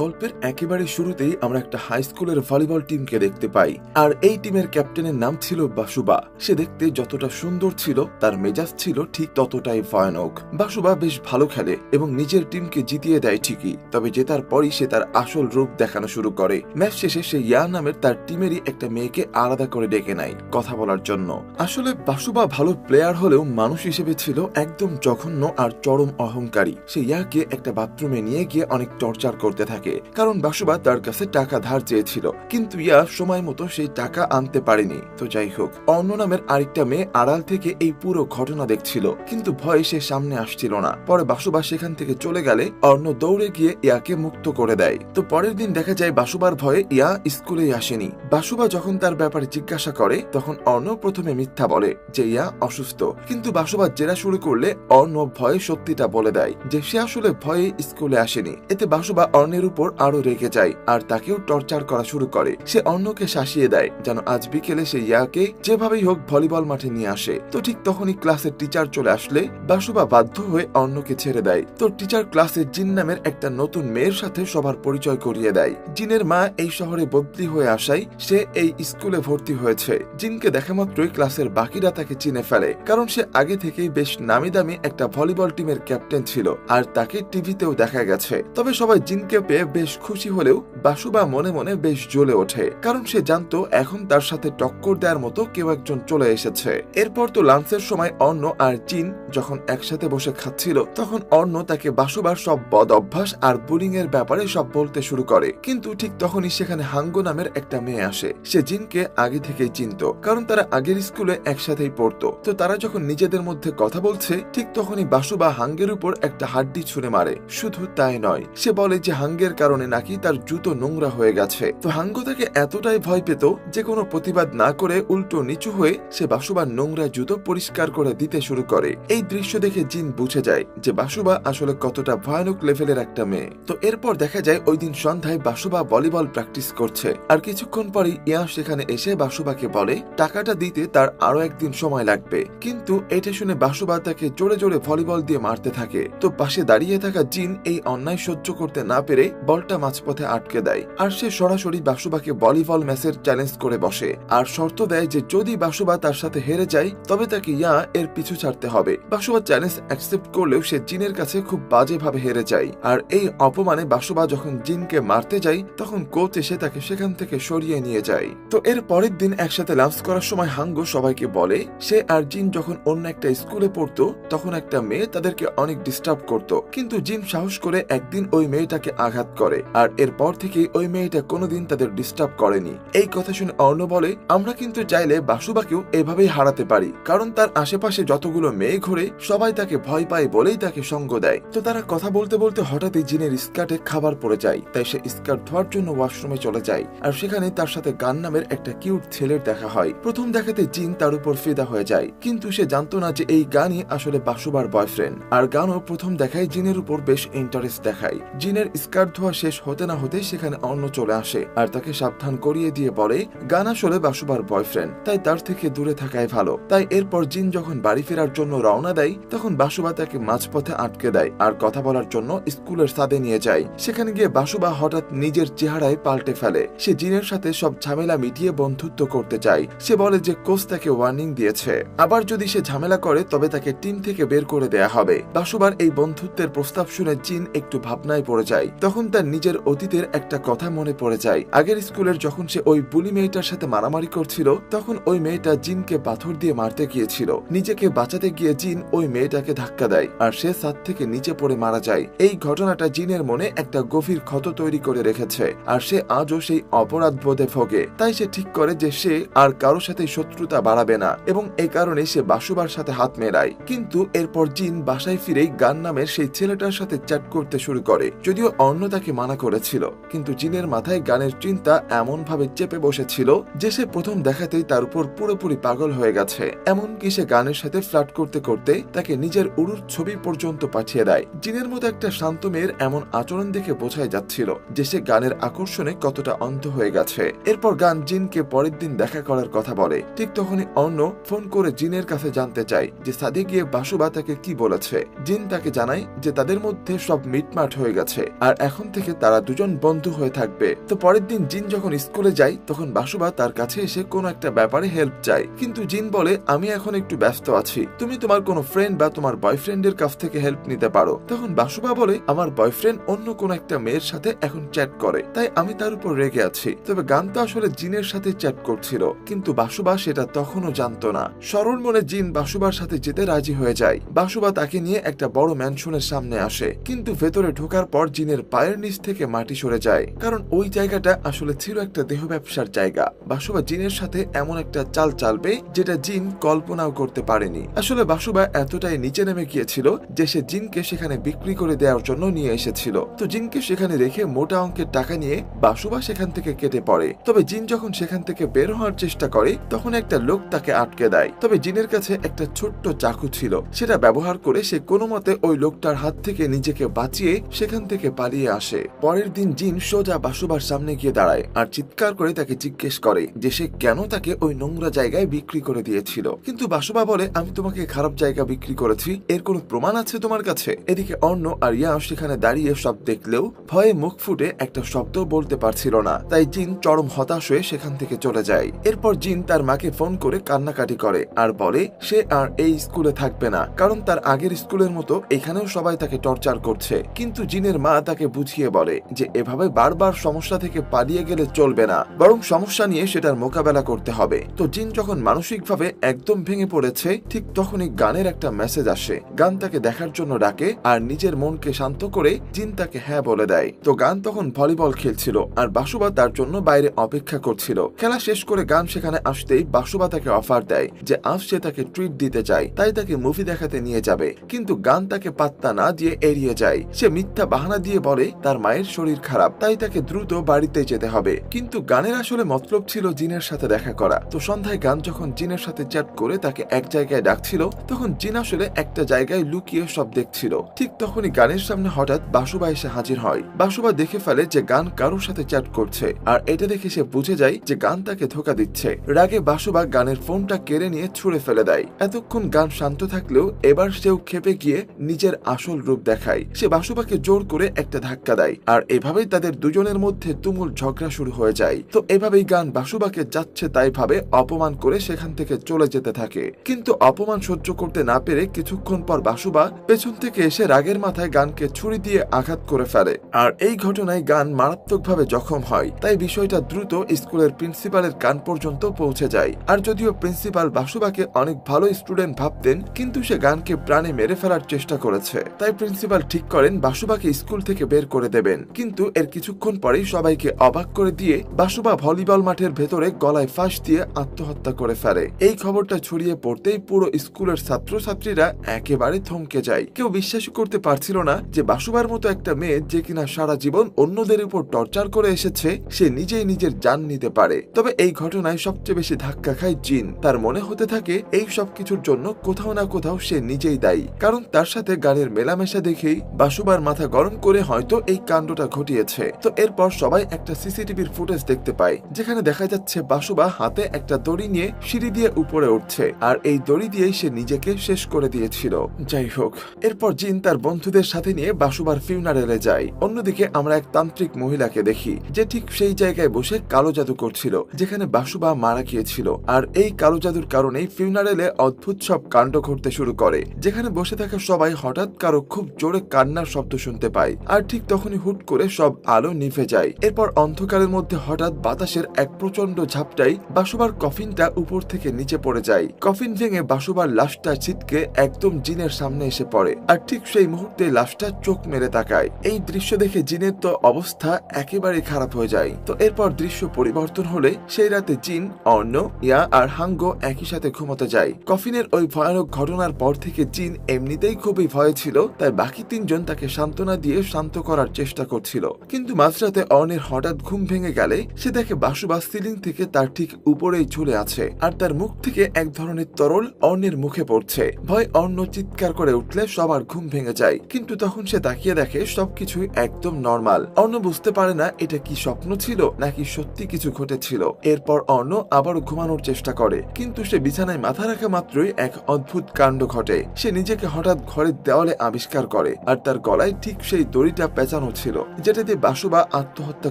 গল্পের একেবারে শুরুতেই আমরা একটা হাই স্কুলের ভলিবল টিমকে দেখতে পাই। আর এই টিমের ক্যাপ্টেনের নাম ছিল বাসুবা। সে দেখতে যতটা সুন্দর ছিল, তার মেজাজ ছিল ঠিক ততটাই ভয়ানক। বাসুবা বেশ ভালো খেলে এবং নিজের টিমকে জিতিয়ে দেয় ঠিকই, তবে জেতার পরই সে তার আসল রূপ দেখানো শুরু করে। ম্যাচ শেষে সে ইয়া নামের তার টিমেরই একটা মেয়েকে আলাদা করে ডেকে নেয় কথা বলার জন্য। আসলে বাসুবা ভালো প্লেয়ার হলেও মানুষ হিসেবে ছিল একদম জঘন্য আর চরম অহংকারী। সে ইয়াকে একটা বাথরুমে নিয়ে গিয়ে অনেক টর্চার করতে থাকে। কারণ বাসুবা তার কাছে টাকা ধার চেয়েছিল। কিন্তু ইয়া সময় মতো সেই টাকা আনতে পারেনি। তো যাই হোক অন্য নামের আরেকটা মেয়ে আড়াল থেকে এই পুরো ঘটনা দেখছিল, কিন্তু ভয়ে সে সামনে আসছিল না। পরে বাসুবা সেখান থেকে চলে গেলে অর্ণ দৌড়ে গিয়ে ইয়াকে মুক্ত করে দেয়। তো পরের দিন দেখা যায় বাসুবার ভয়ে ইয়া স্কুলে আসেনি। বাসুবা যখন তার ব্যাপারে জিজ্ঞাসা করে, তখন অর্ণ প্রথমে মিথ্যা বলে যে ইয়া অসুস্থ। কিন্তু বাসুবা জেরা শুরু করলে অর্ণ ভয়ে সত্যিটা বলে দেয় যে সে আসলে ভয়ে স্কুলে আসেনি। এতে বাসুবা অর্ণের উপর আরও রেগে যায় আর তাকেও টর্চার করা শুরু করে। সে অর্ণকে শাসিয়ে দেয়, যেন আজ বিকেলে সে ইয়াকে যেভাবেই হোক ভলিবল মাঠে নিয়ে আসে। তো ঠিক তখনই ক্লাসের টিচার চলে আসলে, বাসুবা বাধ্য হয়ে অর্ণকে ছেড়ে দেয়। তো টিচার ক্লাসে জিন নামের একটা নতুন মেয়ের সাথে সবার পরিচয় করিয়ে দেয়। জিনের মা এই শহরে বদলি হয়ে আসায় সে এই স্কুলে ভর্তি হয়েছে। জিনকে দেখা মাত্রই ক্লাসের বাকিরা তাকে চিনে ফেলে, কারণ সে আগে থেকেই বেশ নামি দামি একটা ভলিবল টিমের ক্যাপ্টেন ছিল, আর তাকে টিভিতেও দেখা গেছে। তবে সবাই জিনকে পেয়ে বেশ খুশি হলেও বাসুবা মনে মনে বেশ জ্বলে ওঠে, কারণ সে জানতো এখন তার সাথে টক্কর দেওয়ার মতো কেউ একজন চলে এসেছে। এরপর তো লাঞ্চের সময় অর্ণ আর জিন যখন একসাথে বসে খাচ্ছিল, তখন অর্ণ তাকে বাসুবার সব বদ অভ্যাস আর বুলিং এর ব্যাপারে সব বলতে শুরু করে। কিন্তু ঠিক তখনই সেখানে হাঙ্গো নামের একটা মেয়ে আসে। সে জিনকে আগে থেকেই চিনত, কারণ তারা আগের স্কুলে একসাথেই পড়তো। তো তারা যখন নিজেদের মধ্যে কথা বলছে, ঠিক তখনই বাসুবা হাঙ্গের উপর একটা হাড্ডি ছুঁড়ে মারে। শুধু তাই নয়, সে বলে যে হাঙ্গের কারণে নাকি তার জুতো নোংরা হয়ে গেছে। তো হাঙ্গো তাকে এতটাই ভয় পেত যে কোনো প্রতিবাদ না করে উল্টো নিচু হয়ে সে বাসুবার নোংরা জুতো পরিষ্কার করে দিতে শুরু করে। এই দৃশ্য দেখে জিন বুঝে যায় যে বাসুবা আসলে কতটা ভয়ানক লেভেলের একটা মেয়ে। তো এরপর দেখা যায় ওই দিন সন্ধ্যায় বাসুবা ভলিবল প্র্যাকটিস করছে। আর কিছুক্ষণ পরে ইয়া সেখানে এসে বাসুবাকে বলে, টাকাটা দিতে তার আরও একদিন সময় লাগবে। কিন্তু এটা শুনে বাসুবা তাকে জোরে জোরে ভলিবল দিয়ে মারতে থাকে। তো পাশে দাঁড়িয়ে থাকা জিন এই অন্যায় সহ্য করতে না পেরে বলটা মাঝপথে আটকে দেয়। আর সে সরাসরি বাসুবাকে ভলিবল ম্যাচের চ্যালেঞ্জ করে বসে। আর শর্ত দেয় যে, যদি বাসুবা তার সাথে হেরে যায়, তবে তাকে ইয়া এর পিছু ছাড়তে হবে। বাসুবা চ্যালেঞ্জ অ্যাকসেপ্ট করলেও সে জিনের কাছে খুব বাজেভাবে হেরে যায়। আর এই অপমানে বাসুবা যখন জিনকে মারতে যায়, তখন কোচ এসে তাকে সেখান থেকে সরিয়ে নিয়ে যায়। তো এর পরের দিন একসাথে লাঞ্চ করার সময় হাঙ্গো সবাইকে বলে, সে আর জিন যখন অন্য একটা স্কুলে পড়তো, তখন একটা মেয়ে তাদেরকে অনেক ডিস্টার্ব করত। কিন্তু জিন সাহস করে একদিন ওই মেয়েটাকে আঘাত করে। আর এরপর থেকে ওই মেয়েটা কোনোদিন তাদের ডিস্টার্ব করেনি। এই কথা শুনে অর্ণ বলে, আমরা কিন্তু চাইলে বাসুবাকেও এভাবেই হারাতে পারি। কারণ তার আশেপাশে যতগুলো মেয়ে ঘুরে, সবাই তাকে ভয় পায় বলেই তাকে সঙ্গ দেয়। তো তারা কথা বলতে বলতে হঠাৎই জিনের স্কার্টে খাবার পড়ে যায়। তাই সে স্কার্ট ধোয়ার জন্য ওয়াশরুমে চলে যায়। আর সেখানে তার সাথে গান নামের একটা কিউট ছেলের দেখা হয়। প্রথম দেখাতে জিন তার উপর ফিদা হয়ে যায়। কিন্তু সে জানতো না যে এই গানই আসলে বাসুবার বয়ফ্রেন্ড আর গানও প্রথম দেখায় জিনের উপর বেশ ইন্টারেস্ট দেখায়। জিনের স্কার্ট ধোয়া শেষ হতে না হতে সেখানে অন্য চলে আসে আর তাকে সাবধান করিয়ে দিয়ে বলে, গান আসলে বাসুবার বয়ফ্রেন্ড তাই তার থেকে দূরে থাকাই ভালো। তাই এরপর জিন যখন বাড়ি ফেরার জন্য রওনা দেয়, তখন বাসুবা তাকে মাঝপথে আটকে দেয় আর কথা বলার জন্য স্কুলের সাদে নিয়ে যায়। সেখানে গিয়ে বাসুবা হঠাৎ নিজের চেহারায় পাল্টে ফেলে। সে জিনের সাথে সব ঝামেলা মিটিয়ে বন্ধুত্ব করতে চায়। সে বলে যে, কোচ তাকে ওয়ার্নিং দিয়েছে। আবার যদি সে ঝামেলা করে, তবে তাকে টিম থেকে বের করে দেয়া হবে। বাসুবার এই বন্ধুত্বের প্রস্তাব শুনে জিন একটু ভাবনায় পড়ে যায়। তখন তার নিজের অতীতের একটা কথা মনে পড়ে যায়। আগের স্কুলের যখন সে ওই বুলি মেয়েটার সাথে মারামারি করছিল, তখন ওই মেয়েটা জিনকে পাথর দিয়ে মারতে গিয়েছিল। নিজেকে বাঁচাতে গিয়ে জিন ওই মেয়েটাকে ধাক্কা দেয়, আর সে ছাদ থেকে নিচে পড়ে মারা যায়। এই ঘটনাটা জিনের মনে একটা গভীর ক্ষত তৈরি করে রেখেছে, আর সে আজও সেই অপরাধ বোধে ভোগে। তাই সে ঠিক করে যে সে আর কারোর সাথে শত্রুতা বাড়াবে না, এবং এই কারণে সে বাসুবার সাথে হাত মেলায়। কিন্তু এরপর জিন বাসায় ফিরেই গান নামের সেই ছেলেটার সাথে চ্যাট করতে শুরু করে, যদিও অন্য তাকে মানা করেছিল, কিন্তু জিনের মাথায় গানের চিন্তা এমন ভাবে চেপে বসেছিল যে সে প্রথম দেখাতেই তার উপর পুরোপুরি পাগল হয়ে গেছে। এমনকি সে গানের সাথে ফ্লাট করতে করতে তাকে নিজের উড়ুর ছবি পর্যন্ত পাঠিয়ে দেয়। জিনের মতো একটা শান্ত মেয়ের এমন আচরণ দেখে বোঝাই যাচ্ছিল যে সে গানের আকর্ষণে কতটা অন্ধ হয়ে গেছে। এরপর গান জিনকে পরের দিন দেখা করার কথা বলে। ঠিক তখনই অন্য ফোন করে জিনের কাছে জানতে চায় যে সাদে গিয়ে বাসুবা তাকে কি বলেছে। জিন তাকে জানায় যে তাদের মধ্যে সব মিটমাট হয়ে গেছে। আর এখন এখন থেকে তারা দুজন বন্ধু হয়ে থাকবে। তো পরের দিন জিন যখন স্কুলে যায়, তখন বাসুবা তার কাছে এসে কোনো একটা ব্যাপারে হেল্প চায়। কিন্তু জিন বলে, আমি এখন একটু ব্যস্ত আছি। তুমি তোমার কোনো ফ্রেন্ড বা তোমার বয়ফ্রেন্ডের কাছ থেকে হেল্প নিতে পারো। তখন বাসুবা বলে, আমার বয়ফ্রেন্ড অন্য কোন একটা মেয়ের সাথে এখন চ্যাট করে। তাই আমি তার উপর রেগে আছি। তবে গান তো আসলে জিনের সাথে চ্যাট করছিল, কিন্তু বাসুবা সেটা তখনও জানতো না। সরল মনে জিন বাসুবার সাথে যেতে রাজি হয়ে যায়। বাসুবা তাকে নিয়ে একটা বড় ম্যানশনের সামনে আসে। কিন্তু ভেতরে ঢোকার পর জিনের পায়ের নিচ থেকে মাটি সরে যায়। কারণ ওই জায়গাটা আসলে ছিল একটা দেহ ব্যবসার জায়গা বাসুবা জিনের সাথে এমন একটা চাল চালবে যেটা জিন কল্পনাও করতে পারেনি। আসলে বাসুবা এতটাই নিচে নেমে গিয়েছিল যে সে জিনকে সেখানে বিক্রি করে দেওয়ার জন্য নিয়ে এসেছিল। তো জিনকে সেখানে রেখে মোটা অঙ্কের টাকা নিয়ে বাসুবা সেখান থেকে কেটে পড়ে। তবে জিন যখন সেখান থেকে বের হওয়ার চেষ্টা করে, তখন একটা লোক তাকে আটকে দেয়। তবে জিনের কাছে একটা ছোট্ট চাকু ছিল। সেটা ব্যবহার করে সে কোনো মতে ওই লোকটার হাত থেকে নিজেকে বাঁচিয়ে সেখান থেকে পালিয়ে আসে। পরের দিন জিন সোজা বাসুবার সামনে গিয়ে দাঁড়ায় আর চিৎকার করে তাকে জিজ্ঞেস করে যে সে কেন তাকে ওই নোংরা জায়গায় বিক্রি করে দিয়েছিল। কিন্তু বাসুবা বলে, আমি তোমাকে খারাপ জায়গা বিক্রি করেছি, এর কোনো প্রমাণ আছে তোমার কাছে? এদিকে অন্য আর ইয়া সেখানে দাঁড়িয়ে সব দেখলেও ভয়ে মুখ ফুটে একটা শব্দ বলতে পারছিল না। তাই জিন চরম হতাশ হয়ে সেখান থেকে চলে যায়। এরপর জিন তার মাকে ফোন করে কান্নাকাটি করে আর বলে, সে আর এই স্কুলে থাকবে না, কারণ তার আগের স্কুলের মতো এখানেও সবাই তাকে টর্চার করছে। কিন্তু জিনের মা তাকে বুঝিয়ে বলে যে এভাবে বারবার সমস্যা থেকে পালিয়ে গেলে চলবে না, বরং সমস্যা নিয়ে সেটার মোকাবেলা করতে হবে। তো জিন যখন মানসিকভাবে একদম ভেঙে পড়েছে, ঠিক তখনই গানের একটা মেসেজ আসে। গান তাকে দেখার জন্য ডাকে আর নিজের মনকে শান্ত করে জিন তাকে হ্যাঁ বলে দেয়। তো গান তখন ভলিবল খেলছিল আর বাসুবা তার জন্য বাইরে অপেক্ষা করছিল। খেলা শেষ করে গান সেখানে আসতেই বাসুবা তাকে অফার দেয় যে আজ সে তাকে ট্রিট দিতে চায়, তাই তাকে মুভি দেখাতে নিয়ে যাবে। কিন্তু গান তাকে পাত্তা না দিয়ে এড়িয়ে যায়। সে মিথ্যা বাহানা দিয়ে বলে তার মায়ের শরীর খারাপ, তাই তাকে দ্রুত বাড়িতে যেতে হবে। কিন্তু গানের আসলে মতলব ছিল জিনের সাথে দেখা করা। তো সন্ধ্যায় গান যখন জিনের সাথে চ্যাট করে তাকে এক জায়গায় ডাকছিল, তখন জিন আসলে একটা জায়গায় লুকিয়ে সব দেখছিল। ঠিক তখনই গানের সামনে হঠাৎ বাসুবা এসে হাজির হয়। বাসুবা দেখে ফেলে যে গান কারোর সাথে চ্যাট করছে, আর এটা দেখে সে বুঝে যায় যে গান তাকে ধোকা দিচ্ছে। রাগে বাসুবা গানের ফোনটা কেড়ে নিয়ে ছুঁড়ে ফেলে দেয়। এতক্ষণ গান শান্ত থাকলেও এবার সেও খেপে গিয়ে নিজের আসল রূপ দেখায়। সে বাসুবাকে জোর করে একটা ধাক্কা দেয়। আর এভাবেই তাদের দুজনের মধ্যে তুমুল ঝগড়া শুরু হয়ে যায়। তো এভাবেই গান বাসুবাকে যাচ্ছে তাই ভাবে অপমান করে সেখান থেকে চলে যেতে থাকে। কিন্তু অপমান সহ্য করতে না পেরে কিছুক্ষণ পর বাসুবা পেছন থেকে এসে রাগের মাথায় গানকে ছুরি দিয়ে আঘাত করে ফেলে। আর এই ঘটনায় গান মারাত্মকভাবে জখম হয়। তাই বিষয়টা দ্রুত স্কুলের প্রিন্সিপালের কান পর্যন্ত পৌঁছে যায়। আর যদিও প্রিন্সিপাল বাসুবাকে অনেক ভালো স্টুডেন্ট ভাবতেন, কিন্তু সে গানকে প্রাণে মেরে ফেলার চেষ্টা করেছে। তাই প্রিন্সিপাল ঠিক করেন বাসুবাকে স্কুল থেকে বের করে দেবেন। কিন্তু এর কিছুক্ষণ পরেই সবাইকে অবাক করে দিয়ে বাসুবা ভলিবল মাঠের ভেতরে গলায় ফাঁস দিয়ে আত্মহত্যা করে ফেলে। এই খবরটা ছড়িয়ে পড়তেই পুরো স্কুলের ছাত্রছাত্রীরা একেবারে থমকে যায়। কেউ বিশ্বাস করতে পারছিল না যে বাসুবার মতো একটা মেয়ে যে কিনা সারা জীবন অন্যদের উপর টর্চার করে এসেছে, সে নিজেই নিজের জান নিতে পারে। তবে এই ঘটনায় সবচেয়ে বেশি ধাক্কা খায় জিন। তার মনে হতে থাকে এই সব কিছুর জন্য কোথাও না কোথাও সে নিজেই দায়ী। কারণ তার সাথে গানের মেলামেশা দেখেই বাসুবার মাথা গরম করে হয়তো এই কাণ্ডটা ঘটিয়েছে। তো এরপর সবাই একটা সিসিটিভির ফুটেজ দেখতে পায়, যেখানে দেখা যাচ্ছে বাসুবা হাতে একটা দড়ি নিয়ে সিঁড়ি দিয়ে উপরে উঠছে, আর এই দড়ি দিয়েই সে নিজেকে শেষ করে দিয়েছিল। যাই হোক, এরপর জিন তার বন্ধুদের সাথে নিয়ে বাসুবার ফিউনারেলে যায়। অন্যদিকে আমরা এক তান্ত্রিক মহিলাকে দেখি, যে ঠিক সেই জায়গায় বসে কালো জাদু করছিল, যেখানে বাসুবা মারা গিয়েছিল, আর এই কালো জাদুর কারণেই ফিউনারেলে অদ্ভুত সব কাণ্ড ঘটতে শুরু করে, যেখানে বসে থাকা সবাই হঠাৎ কারও খুব জোরে কান্নার শব্দ শুনতে পায়, আর ঠিক তখনই হুট করে সব আলো নিভে যায়, এরপর অন্ধকারের মধ্যে হঠাৎ বাতাসের এক প্রচণ্ড ঝাপটাই বাসুবার কফিনটা উপর থেকে নিচে পড়ে যায়। কফিন ভেঙে বাসুবার লাশটা ছিটকে একদম জিনের সামনে এসে পড়ে, আর ঠিক সেই মুহূর্তে লাশটা চোখ মেরে তাকায়। এই দৃশ্য দেখে জিনের তো অবস্থা একেবারে খারাপ হয়ে যায়। তো এরপর দৃশ্য পরিবর্তন হলে সেই রাতে জিন, অর্ণ, ইয়া আর হাঙ্গো একই সাথে ঘুমোতে যায়। কফিনের ওই ভয়ানক ঘটনার পর থেকে জিন এমনিতেই খুবই ভয় ছিল, তাই বাকি তিনজন তাকে সান্ত্বনা দিয়ে শান্ত করার চেষ্টা করছিল। কিন্তু মাঝরাতে অর্ণের হঠাৎ ঘুম ভেঙে গেলে সে দেখে বাসুবা সিলিং থেকে তার ঠিক উপরেই ঝুলে আছে আর তার মুখ থেকে এক ধরনের তরল অর্ণের মুখে পড়ছে। ভয় অর্ণ চিৎকার করে উঠলে সবার ঘুম ভেঙে যায়, কিন্তু তখন সে তাকিয়ে দেখে সবকিছুই একদম নর্মাল। অর্ণ বুঝতে পারে না এটা কি স্বপ্ন ছিল নাকি সত্যি কিছু ঘটেছিল। এরপর অর্ণ আবারও ঘুমানোর চেষ্টা করে, কিন্তু সে বিছানায় মাথা রাখা মাত্রই এক অদ্ভুত কাণ্ড ঘটে। সে নিজেকে হঠাৎ ঘরের দেওয়ালে আবিষ্কার করে, আর তার গলায় ঠিক সেই দড়িটা পেঁচানো ছিল, যেটা দিয়ে বাসুবা আত্মহত্যা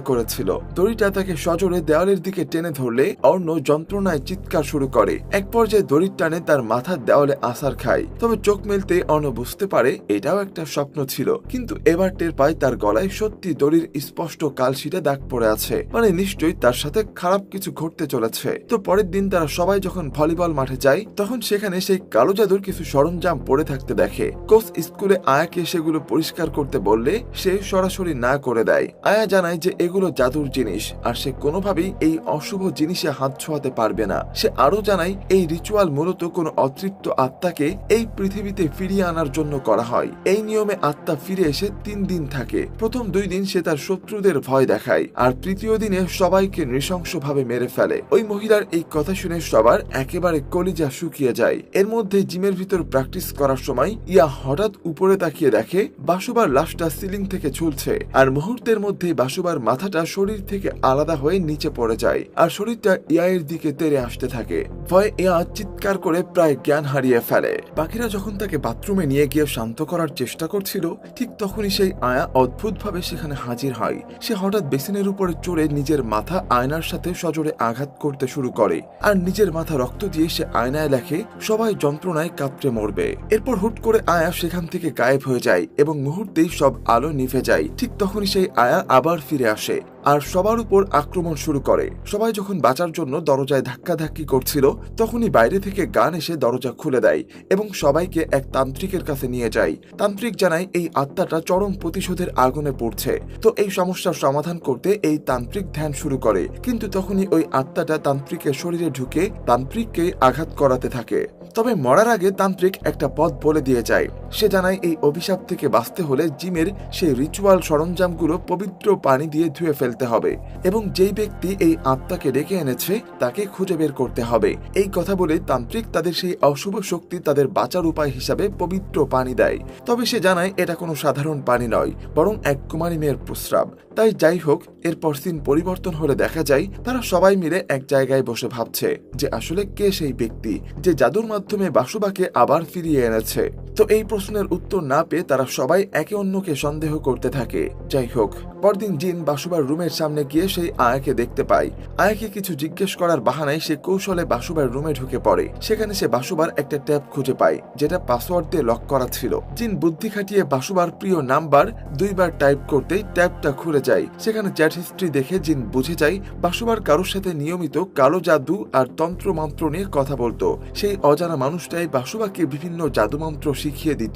করেছিল। দড়িটা তাকে সজোরে দেওয়ালের দিকে টেনে ধরলে অর্ণ যন্ত্রণায় চিৎকার শুরু করে। এক পর্যায়ে দড়ির টানে তার মাথার দেওয়ালে আসার খায়। তবে চোখ মেলতে অর্ণ বুঝতে পারে, এটাও একটা স্বপ্ন ছিল। কিন্তু এবার টের পায় তার গলায় সত্যি দড়ির স্পষ্ট কালশিটে দাগ পড়ে আছে। মানে নিশ্চয়ই তার সাথে খারাপ কিছু ঘটতে চলেছে। তো পরের দিন তারা সবাই যখন ভলিবল মাঠে যায়, তখন সেখানে সেই কালো জাদুর কিছু সরঞ্জাম পড়ে থাকতে দেখে। কোচ স্কুলে আয়াকে সেগুলো পরিষ্কার করতে বললে সে সরাসরি না করে দেয়। আয়া জানায় যে এগুলো জাদুর জিনিস, আর সে কোনোভাবেই এই অশুভ জিনিসে হাত ছোঁয়াতে পারবে না। সে আরও জানায়, এই রিচুয়াল মূলত কোনো অতৃপ্ত আত্মাকে এই পৃথিবীতে ফিরিয়ে আনার জন্য করা হয়। এই নিয়মে আত্মা ফিরে এসে তিন দিন থাকে। প্রথম দুই দিন সে তার শত্রুদের ভয় দেখায়, আর তৃতীয় দিনে সবাইকে নৃশংসভাবে মেরে ফেলে। ওই মহিলার এই কথা শুনে সবার একেবারে কলিজা শুকিয়ে যায়। এর মধ্যে জিমের ভিতর প্র্যাকটিস করার সময় ইয়া হঠাৎ উপরে তাকিয়ে দেখে, বাসুবার লাশটা সিলিং থেকে ঝুলছে আর মুহূর্তের মধ্যে বাসুবার মাথাটা শরীর থেকে আলাদা হয়ে নিচে পড়ে যায় আর শরীরটা ইয়ায়ের দিকে তেরে আসতে থাকে। ভয়ে ইয়া চিৎকার করে প্রায় জ্ঞান হারিয়ে ফেলে। বাকিরা যখন তাকে বাথরুমে নিয়ে গিয়ে শান্ত করার চেষ্টা করছিল, ঠিক তখনই সেই আয়া অদ্ভুতভাবে সেখানে হাজির হয়। সে হঠাৎ বেসিনের উপরে চড়ে নিজের মাথা আয়নার সাথে সজোরে আঘাত করতে শুরু করে আর নিজের মাথা রক্ত দিয়ে সে আয়নায় লেখে, সবাই যন্ত্রণায় কাঁপতে মরবে। এরপর হুট করে আয়া সেখান থেকে গায়েব হয়ে যায় এবং মুহূর্তেই সব আলো নিভে যায়, ঠিক তখনই সেই আয়া আবার ফিরে আসে আর সবার উপর আক্রমণ শুরু করে। সবাই যখন বাঁচার জন্য দরজায় ধাক্কাধাক্কি করছিল, তখনই বাইরে থেকে গান এসে দরজা খুলে দেয় এবং সবাইকে এক তান্ত্রিকের কাছে নিয়ে যায়। তান্ত্রিক জানায় এই আত্মাটা চরম প্রতিশোধের আগুনে পড়ছে। তো এই সমস্যার সমাধান করতে এই তান্ত্রিক ধ্যান শুরু করে। কিন্তু তখনই ওই আত্মাটা তান্ত্রিকের শরীরে ঢুকে তান্ত্রিককে আঘাত করাতে থাকে। তবে মরার আগে তান্ত্রিক একটা পথ বলে দিয়ে যায়। সে জানায়, এই অভিশাপ থেকে বাঁচতে হলে জিমের সেই রিচুয়াল সরঞ্জামগুলো পবিত্র পানি দিয়ে ধুয়ে ফেলতে হবে এবং যেই ব্যক্তি এই আত্মাকে ডেকে এনেছে, তাকে খুঁজে বের করতে হবে। এই কথা বলে তান্ত্রিক তাদের সেই অশুভ শক্তি তাদের বাঁচার উপায় হিসাবে পবিত্র পানি দেয়। তবে সে জানায়, এটা কোনো সাধারণ পানি নয়, বরং এক কুমারী মেয়ের প্রস্রাব। তাই যাই হোক, এরপর সিন পরিবর্তন হলে দেখা যায়, তারা সবাই মিলে এক জায়গায় বসে ভাবছে যে আসলে কে সেই ব্যক্তি যে জাদুর মাধ্যমে বাসুবাকে আবার ফিরিয়ে এনেছে। তো এই প্রশ্নের উত্তর না পেয়ে তারা সবাই একে অন্যকে সন্দেহ করতে থাকে। যাই হোক, পরদিন জিন বাসুবার রুমের সামনে গিয়ে সেই আয়াকে দেখতে পায়। আয়াকে কিছু জিজ্ঞেস করার বাহানায় সে কৌশলে বাসুবার রুমে ঢুকে পড়ে। সেখানে সে বাসুবার একটা ট্যাব খুঁজে পায়, যেটা পাসওয়ার্ড দিয়ে লক করা ছিল। জিন বুদ্ধি খাটিয়ে বাসুবার প্রিয় নাম্বার দুইবার টাইপ করতেই ট্যাবটা খুলে যায়। সেখানে চ্যাট হিস্ট্রি দেখে জিন বুঝে যায়, বাসুবার কারোর সাথে নিয়মিত কালো জাদু আর তন্ত্র মন্ত্র নিয়ে কথা বলতো। সেই অজানা মানুষটাই বাসুবাকে বিভিন্ন জাদুমন্ত্র শিখিয়ে দিত।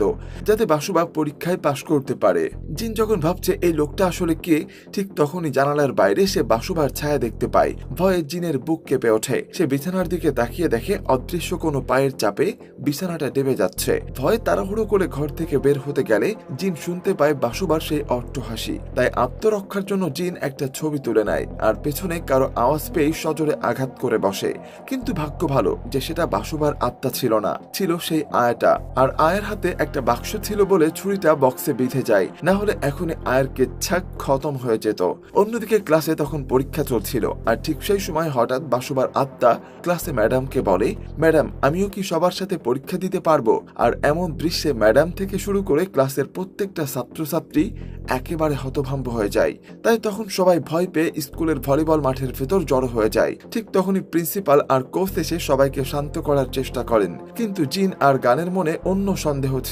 যাতে বাসুবা পরীক্ষায় পাশ করতে পারে। জিন যখন ভাবছে এই লোকটা আসলে কে, ঠিক তখনই জানালার বাইরে সে বাসুবার ছায়া দেখতে পায়। ভয়ে জিনের বুক কেঁপে ওঠে। সে বিছানার দিকে তাকিয়ে দেখে অদৃশ্য কোনো পায়ের চাপে বিছানাটা ডেবে যাচ্ছে। ভয়ে তাড়াহুড়ো করে ঘর থেকে বের হতে গেলে জিন শুনতে পায় বাসুবার সেই অট্ট হাসি। তাই আত্মরক্ষার জন্য জিন একটা ছবি তুলে নেয় আর পেছনে কারও আওয়াজ পেয়ে সজোরে আঘাত করে বসে। কিন্তু ভাগ্য ভালো যে সেটা বাসুবার আত্মা ছিল না। ছিল সেই আয়াটা। আর আয়ের হাতে একটা বাক্স ছিল বলে ছুরিটা বক্সে বিঁধে যায়। না হলে এখনই আয়ের কেচ্ছা খতম হয়ে যেত। অন্যদিকে ক্লাসে তখন পরীক্ষা চলছিল, আর ঠিক সেই সময় হঠাৎ বাসুবার আত্মা ক্লাসে ম্যাডামকে বলে, ম্যাডাম, আমিও কি সবার সাথে পরীক্ষা দিতে পারব? আর এমন দৃশ্যে ম্যাডাম থেকে শুরু করে ক্লাসের প্রত্যেকটা ছাত্রছাত্রী একেবারে হতভম্ব হয়ে যায়। তাই তখন সবাই ভয় পেয়ে স্কুলের ভলিবল মাঠের ভেতর জড়ো হয়ে যায়। ঠিক তখনই প্রিন্সিপাল আর কোচ এসে সবাইকে শান্ত করার চেষ্টা করেন। কিন্তু জিন আর গানের মনে অন্য সন্দেহ ছিল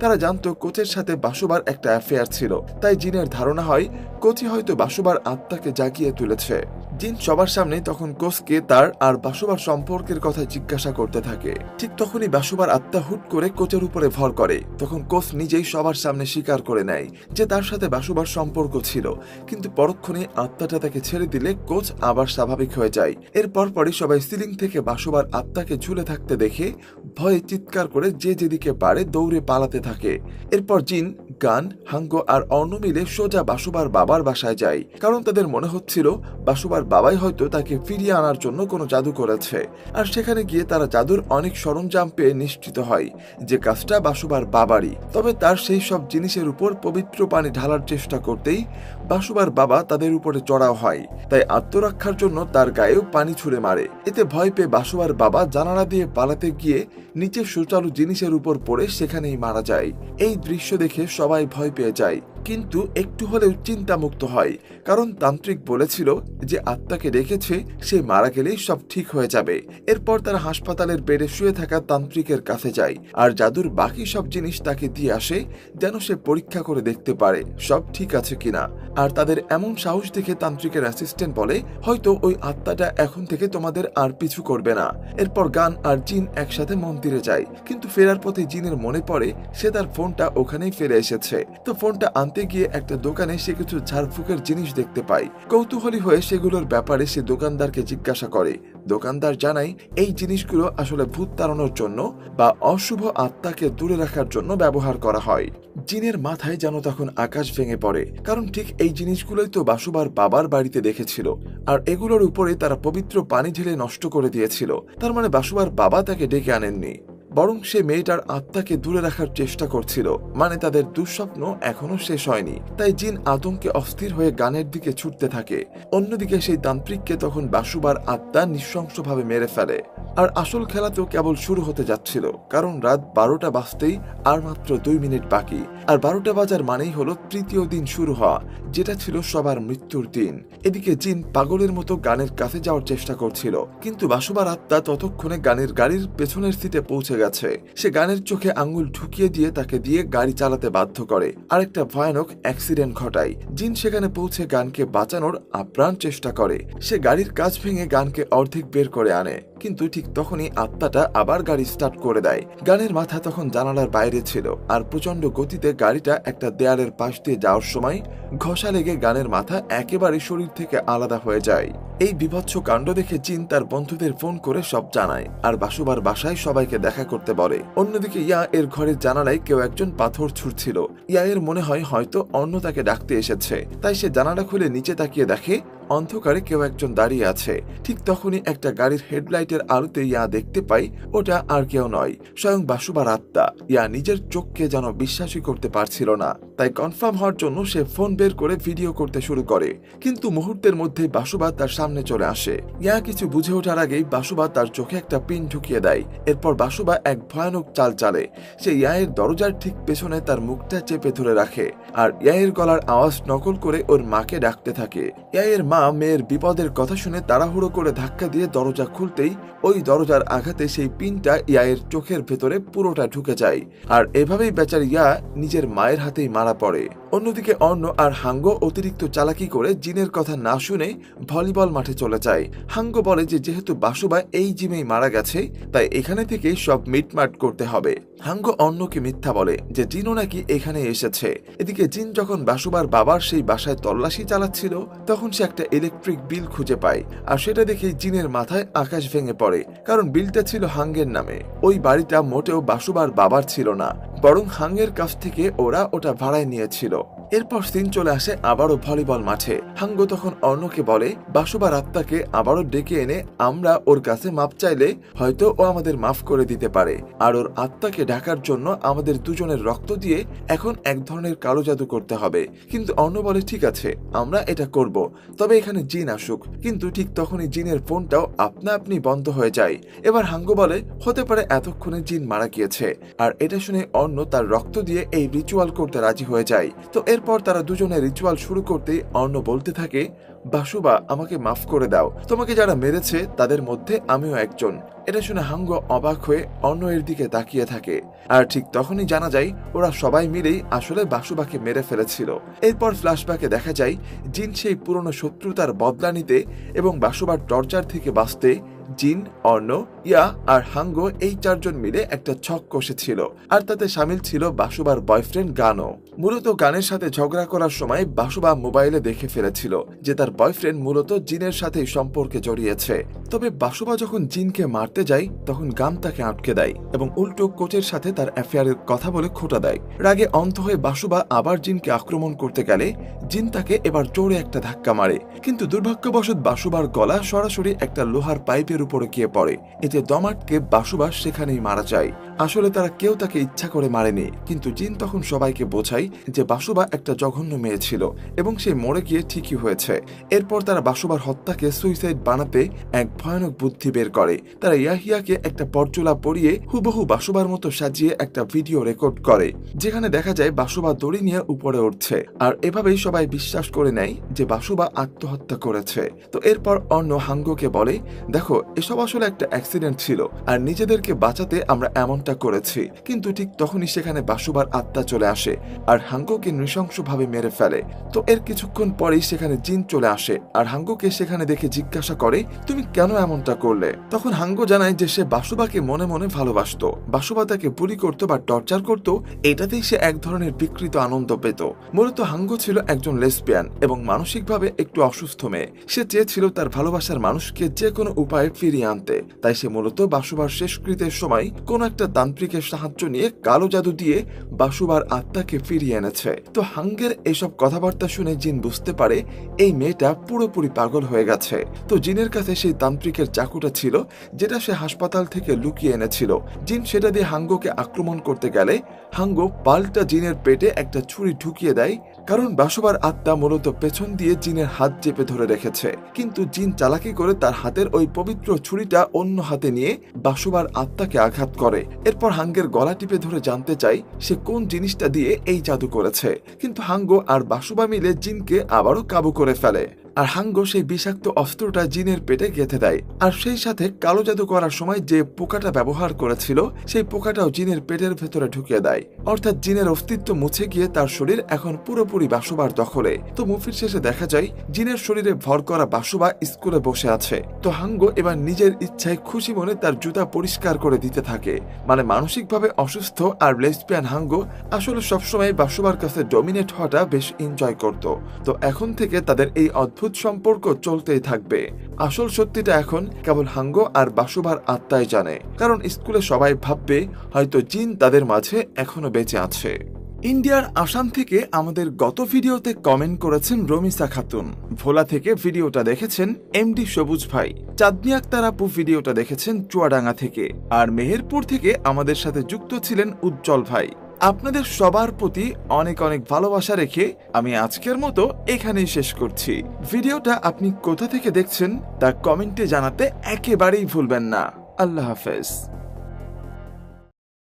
তারা জানতো কোচের সাথে বাসুবার একটা অ্যাফেয়ার ছিল। তাই জিনের ধারণা হয় কোচি হয়তো বাসুবার আত্মাকে জাগিয়ে তুলেছে। জিন সবার সামনে তখন কোচকে তার আর বাসুবার সম্পর্কের কথা জিজ্ঞাসা করতে থাকে। ঠিক তখনই বাসুবার আত্মা হুট করে কোচের উপরে ভর করে। তখন কোচ নিজেই সবার সামনে স্বীকার করে নেয় যে তার সাথে বাসুবার সম্পর্ক ছিল। কিন্তু পরক্ষণে আত্মাটা তাকে ছেড়ে দিলে কোচ আবার স্বাভাবিক হয়ে যায়। এর পরপরই সবাই সিলিং থেকে বাসুবার আত্মাকে ঝুলে থাকতে দেখে ভয়ে চিৎকার করে যে যেদিকে পারে দৌড়ে পালাতে থাকে। এরপর জিন, গান, হাঙ্গ আর অর্ণ মিলে সোজা বাসুবার বাবার বাসায় যায়। কারণ তাদের মনে হচ্ছিল বাসুবার বাবাই হয়তো তাকে ফিরিয়ে আনার জন্য কোনো জাদু করেছে। আর সেখানে গিয়ে তারা জাদুর অনেক সরঞ্জাম পেয়ে নিশ্চিত হয়, যে কাজটা বাসুবার বাবারই। তবে তার সেই সব জিনিসের উপর পবিত্র পানি ঢালার চেষ্টা করতেই বাসুবার বাবা তাদের উপরে চড়াও হয়। তাই আত্মরক্ষার জন্য তার গায়েও পানি ছুঁড়ে মারে। এতে ভয় পেয়ে বাসুবার বাবা জানালা দিয়ে পালাতে গিয়ে নিচে সুচালু জিনিসের উপর পড়ে সেখানেই মারা যায়। এই দৃশ্য দেখে সবাই ভয় পেয়ে যায়। কিন্তু একটু হলেও চিন্তামুক্ত হয়, কারণ তান্ত্রিক বলেছিল যে আত্মাকে রেখেছে, সে মারা গেলেই সব ঠিক হয়ে যাবে। এরপর তারা হাসপাতালের বেডে শুয়ে থাকা তান্ত্রিকের কাছে যায়, আর জাদুর বাকি সব জিনিস তাকে দিয়ে আসে, যেন সে পরীক্ষা করে দেখতে পারে সব ঠিক আছে কিনা। আর তাদের এমন সাহস দেখে তান্ত্রিকের অ্যাসিস্ট্যান্ট বলে, হয়তো ওই আত্মাটা এখন থেকে তোমাদের আর পিছু করবে না। এরপর গান আর জিন একসাথে মন্দিরে যায়, কিন্তু ফেরার পথে জিনের মনে পড়ে, সে তার ফোনটা ওখানেই ফেলে এসেছে। তো ফোনটা আনতে গিয়ে একটা দোকানে সে কিছু ঝাড়ফুকের জিনিস দেখতে পায়। কৌতূহলী হয়ে সেগুলোর ব্যাপারে সে দোকানদারকে জিজ্ঞাসা করে। দোকানদার জানায়, এই জিনিসগুলো আসলে ভূত তাড়ানোর জন্য বা অশুভ আত্মাকে দূরে রাখার জন্য ব্যবহার করা হয়। জিনের মাথায় যেন তখন আকাশ ভেঙে পড়ে, কারণ ঠিক এই জিনিসগুলোই তো বাসুবার বাবার বাড়িতে দেখেছিল। আর এগুলোর উপরে তারা পবিত্র পানি ঢেলে নষ্ট করে দিয়েছিল। তার মানে বাসুবার বাবা তাকে ডেকে আনেননি। বরং সে মেয়েটার আত্মাকে দূরে রাখার চেষ্টা করছিল মানে তাদের দুঃস্বপ্ন এখনও শেষ হয়নি। তাই জিন আতঙ্কে অস্থির হয়ে গানের দিকে ছুটতে থাকে। অন্যদিকে সেই তান্ত্রিককে তখন বাসুবার আত্মা নৃশংসভাবে মেরে ফেলে। আর আসল খেলা তো কেবল শুরু হতে যাচ্ছিল, কারণ রাত বারোটা বাজতেই আর মাত্র দুই মিনিট বাকি। আর বারোটা বাজার মানেই হলো তৃতীয় দিন শুরু হওয়া, যেটা ছিল সবার মৃত্যুর দিন। এদিকে জিন পাগলের মতো গানের কাছে যাওয়ার চেষ্টা করছিল, কিন্তু বাসুবার আত্মা ততক্ষণে গানের গাড়ির পেছনের সিটে পৌঁছে গেছে। সে গানের চোখে আঙ্গুল ঢুকিয়ে দিয়ে তাকে দিয়ে গাড়ি চালাতে বাধ্য করে। আর একটা ভয়ানক অ্যাক্সিডেন্ট ঘটায়। জিন সেখানে পৌঁছে গানকে বাঁচানোর আপ্রাণ চেষ্টা করে। সে গাড়ির কাজ ভেঙে গানকে অর্ধেক বের করে আনে। কিন্তু ঠিক তখনই আত্মাটা আবার গাড়ি স্টার্ট করে দেয়। গানের মাথা তখন জানালার বাইরে ছিল। আর প্রচণ্ড গতিতে গাড়িটা একটা দেয়ালের পাশ দিয়ে যাওয়ার সময় ঘষা লেগে গানের মাথা একেবারে শরীর থেকে আলাদা হয়ে যায়। এই বিভৎস কাণ্ড দেখে চিন তার বন্ধুদের ফোন করে সব জানায়। আর বাসুবার বাসায় সবাইকে দেখা করতে বলে অন্যদিকে ইয়া এর ঘরের জানালায় কেউ একজন পাথর ছুটছিল ইয়া এর মনে হয় হয়তো অন্য তাকে ডাকতে এসেছে। তাই সে জানালা খুলে নিচে তাকিয়ে দেখে অন্ধকারে কেউ একজন দাঁড়িয়ে আছে। ঠিক তখনই একটা গাড়ির হেডলাইটের আলোতে ইয়া দেখতে পাই, ওটা আর কেউ নয়, স্বয়ং বাসুবার আত্মা ইয়া নিজের চোখকে যেন বিশ্বাসই করতে পারছিল না। তাই কনফার্ম হওয়ার জন্য সে ফোন বের করে ভিডিও করতে শুরু করে। কিন্তু মুহূর্তের মধ্যে বাসুবা তার সামনে চলে আসে। ইয়া কিছু বুঝে ওঠার আগেই বাসুবা তার চোখে একটা পিন ঢুকিয়ে দেয়। এরপর বাসুবা এক ভয়ানক চাল চালে। সে ইয়ায়ের দরজার ঠিক পেছনে তার মুখটা চেপে ধরে রাখে আর ইয়ায়ের গলার আওয়াজ নকল করে ওর মাকে ডাকতে থাকে। ইয়ায়ের মা মেয়ের বিপদের কথা শুনে তাড়াহুড়ো করে ধাক্কা দিয়ে দরজা খুলতেই ওই দরজার আঘাতে সেই পিনটা ইয়ায়ের চোখের ভেতরে পুরোটা ঢুকে যায়। আর এভাবেই বেচার ইয়া নিজের মায়ের হাতেই মারা পড়ে। অন্যদিকে অর্ণ আর হাঙ্গো অতিরিক্ত চালাকি করে জিনের কথা না শুনে ভলিবল মাঠে চলে যায়। হাঙ্গো বলে যে যেহেতু বাসুবা এই জিমেই মারা গেছে, তাই এখানে থেকে সব মিটমাট করতে হবে। হাঙ্গো অন্যকে মিথ্যা বলে যে জিনও নাকি এখানে এসেছে। এদিকে জিন যখন বাসুবার বাবার সেই বাসায় তল্লাশি চালাচ্ছিল, তখন সে একটা ইলেকট্রিক বিল খুঁজে পায়, আর সেটা দেখে জিনের মাথায় আকাশ ভেঙে পড়ে, কারণ বিলটা ছিল হাঙ্গের নামে। ওই বাড়িটা মোটেও বাসুবার বাবার ছিল না। বরং হাঙ্গের কাছ থেকে ওরা ওটা ভাড়ায় নিয়েছিল। এরপর সিন চলে আসে আবারও ভলিবল মাঠে। হাঙ্গ তখন অর্ণকে বলে বাসুবার আত্মাকে আবারও ডেকে এনে আমরা ওর কাছে মাপ চাইলে হয়তো ও আমাদের মাফ করে দিতে পারে। আর ওর আত্মাকে ঢাকার জন্য আমাদের দুজনের রক্ত দিয়ে এখন এক ধরনের কালো জাদু করতে হবে। কিন্তু অর্ণ বলে, ঠিক আছে, আমরা এটা করব। তবে এখানে জিন আসুক। কিন্তু ঠিক তখনই জিনের ফোনটাও আপনা আপনি বন্ধ হয়ে যায়। এবার হাঙ্গো বলে, হতে পারে এতক্ষণে জিন মারা গিয়েছে। আর এটা শুনে অন্য তার রক্ত দিয়ে এই রিচুয়াল করতে রাজি হয়ে যায়। তো এরপর তারা দুজনে রিচুয়াল শুরু করতেই অর্ণ বলতে থাকে, বাসুবা, আমাকে মাফ করে দাও। তোমাকে যারা মেরেছে, তাদের মধ্যে আমিও একজন। এটা শুনে হাঙ্গ অবাক হয়ে অন্য এর দিকে তাকিয়ে থাকে। আর ঠিক তখনই জানা যায়, ওরা সবাই মিলেই আসলে বাসুবাকে মেরে ফেলেছিল। এরপর ফ্ল্যাশব্যাকে দেখা যায়, জিন সেই পুরনো শত্রুতার বদলা নিতে এবং বাসুবার টর্চার থেকে বাঁচতে জিন, অর্ণ, ইয়া আর হাঙ্গো এই চারজন মিলে একটা ছক কষেছিল। আর তাতে সামিল ছিল বাসুবার বয়ফ্রেন্ড গানও মূলত গানের সাথে ঝগড়া করার সময় বাসুবা মোবাইলে দেখে ফেলেছিল যে তার বয়ফ্রেন্ড মূলত জিনের সাথে সম্পর্কে জড়িয়েছে। তবে বাসুবা যখন জিনকে মারতে যায়, তখন গাম তাকে আটকে দেয় এবং উল্টো কোচের সাথে তার অ্যাফেয়ারের কথা বলে খোটা দেয়। রাগে অন্ত হয়ে বাসুবা আবার জিনকে আক্রমণ করতে গেলে, জিন তাকে এবার জোরে একটা ধাক্কা মারে। কিন্তু দুর্ভাগ্যবশত বাসুবার গলা সরাসরি একটা লোহার পাইপের উপরে গিয়ে পড়ে। এতে দমাটকে বাসুবাস সেখানেই মারা যায়। আসলে তারা কেউ তাকে ইচ্ছা করে মারেনি, কিন্তু জিন তখন সবাইকে বোঝায় যে বাসুবা একটা জঘন্য মেয়ে ছিল এবং সে মরে গিয়ে ঠিকই হয়েছে। এরপর তারা বাসুবার হত্যাকে সুইসাইড বানাতে এক ভয়ানক বুদ্ধি বের করে। তারা ইয়াহিয়াকে একটা পরচুলা পরিয়ে হুবহু বাসুবার মতো সাজিয়ে একটা ভিডিও রেকর্ড করে, যেখানে দেখা যায় বাসুবা দড়ি নিয়ে উপরে উঠছে। আর এভাবেই সবাই বিশ্বাস করে নেয় যে বাসুবা আত্মহত্যা করেছে। তো এরপর অন্য হাঙ্গোকে বলে, দেখো, এসব আসলে একটা অ্যাক্সিডেন্ট ছিল, আর নিজেদেরকে বাঁচাতে আমরা এমনটা করেছি। কিন্তু ঠিক তখনই সেখানে বাসুবার আত্মা চলে আসে আর হাঙ্গোকে নৃশংসভাবে মেরে ফেলে। তো এর কিছুক্ষণ পরেই সেখানে জিন চলে আসে আর হাঙ্গোকে সেখানে দেখে জিজ্ঞাসা করে, তুমি কেন এমনটা করলে? তখন হাঙ্গো জানায় যে সে বাসুবাকে মনে মনে ভালোবাসতো। বাসুবা তাকে বুড়ি করতো বা টর্চার করতো, এটাতেই সে এক ধরনের বিকৃত আনন্দ পেত। মূলত হাঙ্গো ছিল একজন লেসবিয়ান এবং মানসিকভাবে একটু অসুস্থ মেয়ে। সে চেয়েছিল তার ভালোবাসার মানুষকে যে কোনো উপায়ে ফিরিয়ে আনতে। তাই সে মূলত বাসুবার শেষকৃতের সময় কোন একটা তান্ত্রিকের সাহায্য নিয়ে কালো জাদু দিয়ে বাসুবার আত্মাকে ফিরিয়ে এনেছে। তো হাঙ্গের এসব কথাবার্তা শুনে জিন বুঝতে পারে এই মেয়েটা পুরোপুরি পাগল হয়ে গেছে। তো জিনের কাছে সেই তান্ত্রিকের চাকুটা ছিল, যেটা সে হাসপাতাল থেকে লুকিয়ে এনেছিল। জিন সেটা দিয়ে হাঙ্গোকে আক্রমণ করতে গেলে হাঙ্গো পাল্টা জিনের পেটে একটা ছুরি ঢুকিয়ে দেয় কারণ বাসবার আত্মা মূলত পেছন দিয়ে জিনের হাত চেপে ধরে রেখেছে। কিন্তু জিন চালাকি করে তার হাতের ওই পবিত্র ছুরিটা অন্য হাতে নিয়ে বাসবার আত্মাকে আঘাত করে। এরপর হাঙ্গের গলা টিপে ধরে জানতে চাই সে কোন জিনিসটা দিয়ে এই জাদু করেছে। কিন্তু হাঙ্গো আর বাসুবা মিলে জিনকে আবারও কাবু করে ফেলে। আর হাঙ্গো সেই বিষাক্ত অস্ত্রটা জিনের পেটে গেঁথে দেয়। আর সেই সাথে কালো জাদু করার সময় যে পোকাটা ব্যবহার করেছিল, সেই পোকাটাও জিনের পেটের ভেতরে ঢুকিয়ে দেয়। অর্থাৎ জিনের অস্তিত্ব মুছে গিয়ে তার শরীর এখন পুরোপুরি বাসুবার দখলে। তো মুভির শেষে দেখা যায়, জিনের শরীরে ভর করা বাসুবা স্কুলে বসে আছে। তো হাঙ্গো এবার নিজের ইচ্ছায় খুশি মনে তার জুতা পরিষ্কার করে দিতে থাকে। মানে মানসিকভাবে অসুস্থ আর লেসবিয়ান হাঙ্গো আসলে সবসময় বাসুবার কাছে ডমিনেট হওয়াটা বেশ এনজয় করত। তো এখন থেকে তাদের এই অদ্ভুত সম্পর্ক চলতেই থাকবে। আসল সত্যিটা এখন কেবল হাঙ্গো আর বাসুভার আত্মায় জানে। কারণ স্কুলে সবাই ভাববে, হয়তো জিন তাদের মাঝে এখনও বেঁচে আছে। ইন্ডিয়ার আসাম থেকে আমাদের গত ভিডিওতে কমেন্ট করেছেন রমিসা খাতুন। ভোলা থেকে ভিডিওটা দেখেছেন এমডি সবুজ ভাই। চাঁদনি আক্তার আপু ভিডিওটা দেখেছেন চুয়াডাঙ্গা থেকে। আর মেহেরপুর থেকে আমাদের সাথে যুক্ত ছিলেন উজ্জ্বল ভাই। আপনাদের সবার প্রতি অনেক অনেক ভালোবাসা রেখে আমি আজকের মতো এখানেই শেষ করছি। ভিডিওটা আপনি কোথা থেকে দেখছেন তা কমেন্টে জানাতে একেবারেই ভুলবেন না। আল্লাহ হাফেজ।